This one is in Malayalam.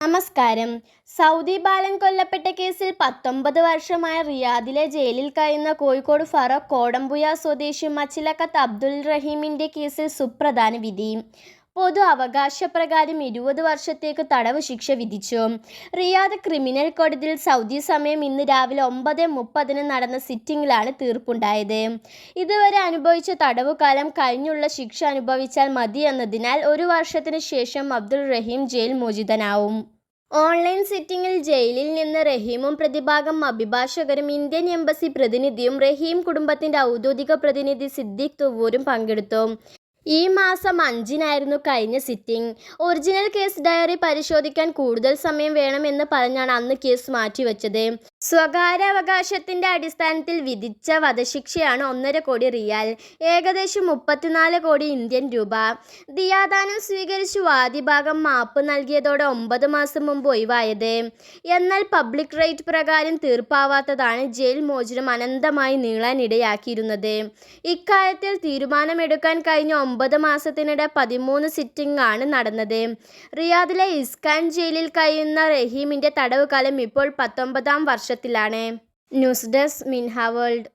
നമസ്കാരം. സൗദി ബാലൻ കൊല്ലപ്പെട്ട കേസിൽ പത്തൊമ്പത് വർഷമായ റിയാദിലെ ജയിലിൽ കഴിയുന്ന കോഴിക്കോട് ഫറോക്ക് കോടമ്പുയ സ്വദേശി മച്ചിലക്കത്ത് അബ്ദുൽ റഹീമിന്റെ കേസിൽ സുപ്രധാന വിധി. പൊതു അവകാശപ്രകാരം ഇരുപത് വർഷത്തേക്ക് തടവ് ശിക്ഷ വിധിച്ചു. റിയാദ് ക്രിമിനൽ കോടതിയിൽ സൗദി സമയം ഇന്ന് രാവിലെ ഒമ്പത് മുപ്പതിന് നടന്ന സിറ്റിംഗിലാണ് തീർപ്പുണ്ടായത്. ഇതുവരെ അനുഭവിച്ച തടവുകാലം കഴിഞ്ഞുള്ള ശിക്ഷ അനുഭവിച്ചാൽ മതി എന്നതിനാൽ ഒരു വർഷത്തിന് ശേഷം അബ്ദുൾ റഹീം ജയിൽ മോചിതനാവും. ഓൺലൈൻ സിറ്റിംഗിൽ ജയിലിൽ നിന്ന് റഹീമും പ്രതിഭാഗം അഭിഭാഷകരും ഇന്ത്യൻ എംബസി പ്രതിനിധിയും റഹീം കുടുംബത്തിന്റെ ഔദ്യോഗിക പ്രതിനിധി സിദ്ദീഖ് തുവൂരും പങ്കെടുത്തു. ഈ മാസം അഞ്ചിനായിരുന്നു കഴിഞ്ഞ സിറ്റിംഗ്. ഒറിജിനൽ കേസ് ഡയറി പരിശോധിക്കാൻ കൂടുതൽ സമയം വേണമെന്ന് പറഞ്ഞാണ് അന്ന് കേസ് മാറ്റിവെച്ചത്. സ്വകാര്യ അവകാശത്തിന്റെ അടിസ്ഥാനത്തിൽ വിധിച്ച വധശിക്ഷയാണ് ഒന്നര കോടി റിയാൽ ഏകദേശം മുപ്പത്തിനാല് കോടി ഇന്ത്യൻ രൂപ. ദിയാദാനം സ്വീകരിച്ചു വാദിഭാഗം മാപ്പ് നൽകിയതോടെ ഒമ്പത് മാസം മുമ്പ് ഒഴിവായത്. എന്നാൽ പബ്ലിക് റൈറ്റ് പ്രകാരം തീർപ്പാവാത്തതാണ് ജയിൽ മോചനം അനന്തമായി നീളാനിടയാക്കിയിരുന്നത് ഇക്കാര്യത്തിൽ തീരുമാനമെടുക്കാൻ കഴിഞ്ഞ ഒമ്പത് മാസത്തിനിടെ പതിമൂന്ന് സിറ്റിംഗ് ആണ് നടന്നത്. റിയാദിലെ ഇസ്കാൻ ജയിലിൽ കഴിയുന്ന റഹീമിന്റെ തടവുകാലം ഇപ്പോൾ പത്തൊമ്പതാം വർഷത്തിലാണ് ന്യൂസ് ഡെസ്ക് മിൻഹ വേൾഡ്.